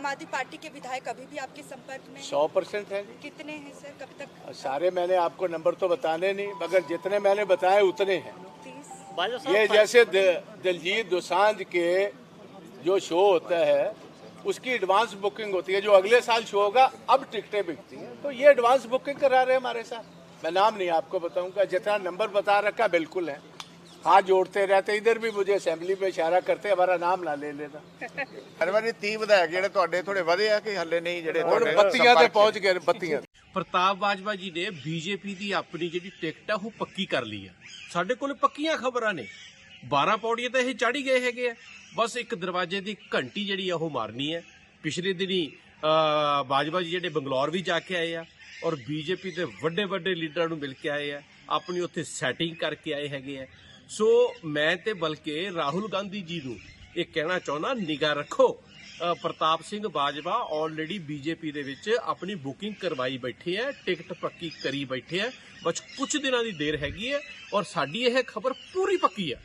आम आदमी पार्टी के विधायक अभी भी आपके संपर्क में सौ परसेंट है कितने हैं सर? कब तक? सारे मैंने आपको नंबर तो बताने नहीं मगर जितने मैंने बताए उतने हैं। ये जैसे दिलजीत दोसांझ के जो शो होता है उसकी एडवांस बुकिंग होती है जो अगले साल शो होगा अब टिकटें बिकती हैं। तो ये एडवांस बुकिंग करा रहे हैं हमारे साथ। मैं नाम नहीं आपको बताऊँगा जितना नंबर बता रखा बिल्कुल है। हाथ जोड़ते रहते इधर भी मुझे असेंबली में इशारा करते हमारा नाम ना ले लेना ਹਰ ਵਾਰੀ 30 ਵਿਧਾਇਕ ਜਿਹੜੇ ਤੁਹਾਡੇ ਥੋੜੇ ਵਧੇ ਆ ਕਿ ਹੱਲੇ ਨਹੀਂ ਜਿਹੜੇ ਹੁਣ ਤੁਹਾਡੇ ਬੱਤੀਆਂ ਤੇ ਸੰਪਰਕ 'ਚ? ਪਹੁੰਚ ਗਏ ਨੇ, ਬੱਤੀਆਂ ਪ੍ਰਤਾਪ ਬਾਜਵਾ ਜੀ ਨੇ ਬੀਜੇਪੀ ਦੀ ਆਪਣੀ ਜਿਹੜੀ ਟਿਕਟ ਆ ਉਹ ਪੱਕੀ ਕਰ ਲਈ ਆ ਸਾਡੇ ਕੋਲ ਪੱਕੀਆਂ ਖਬਰਾਂ ਨੇ 12 ਪੌੜੀਆਂ ਤਾਂ ਇਹ ਚੜੀ ਗਏ ਹੈਗੇ ਆ ਬਸ ਇੱਕ ਦਰਵਾਜ਼ੇ ਦੀ ਘੰਟੀ ਜਿਹੜੀ ਆ ਉਹ ਮਾਰਨੀ ਹੈ ਪਿਛਲੇ ਦਿਨੀ ਅਹ, ਬਾਜਵਾ ਜੀ ਜਿਹੜੇ ਬੰਗਲੌਰ ਵੀ ਜਾ ਕੇ ਆਏ ਆ ਔਰ ਬੀਜੇਪੀ ਦੇ ਵੱਡੇ ਵੱਡੇ ਲੀਡਰਾਂ ਨੂੰ ਮਿਲ ਕੇ ਆਏ ਆ ਆਪਣੀ ਉੱਥੇ ਸੈਟਿੰਗ ਕਰਕੇ ਆਏ ਹੈਗੇ ਆ ਸੋ ਮੈਂ ਤੇ ਬਲਕਿ ਰਾਹੁਲ ਗਾਂਧੀ ਜੀ ਨੂੰ ਇਹ ਕਹਿਣਾ ਚਾਹੁੰਦਾ, ਨਿਗਾਹ ਰੱਖੋ। ਪ੍ਰਤਾਪ ਸਿੰਘ ਬਾਜਵਾ ਆਲਰੇਡੀ ਬੀਜੇਪੀ ਦੇ ਵਿੱਚ ਆਪਣੀ ਬੁਕਿੰਗ ਕਰਵਾਈ ਬੈਠੇ ਹੈ ਟਿਕਟ ਪੱਕੀ ਕਰੀ ਬੈਠੇ ਹੈ ਬਸ ਕੁਝ ਦਿਨਾਂ ਦੀ ਦੇਰ ਹੈਗੀ ਹੈ ਔਰ ਸਾਡੀ ਇਹ ਖਬਰ ਪੂਰੀ ਪੱਕੀ ਹੈ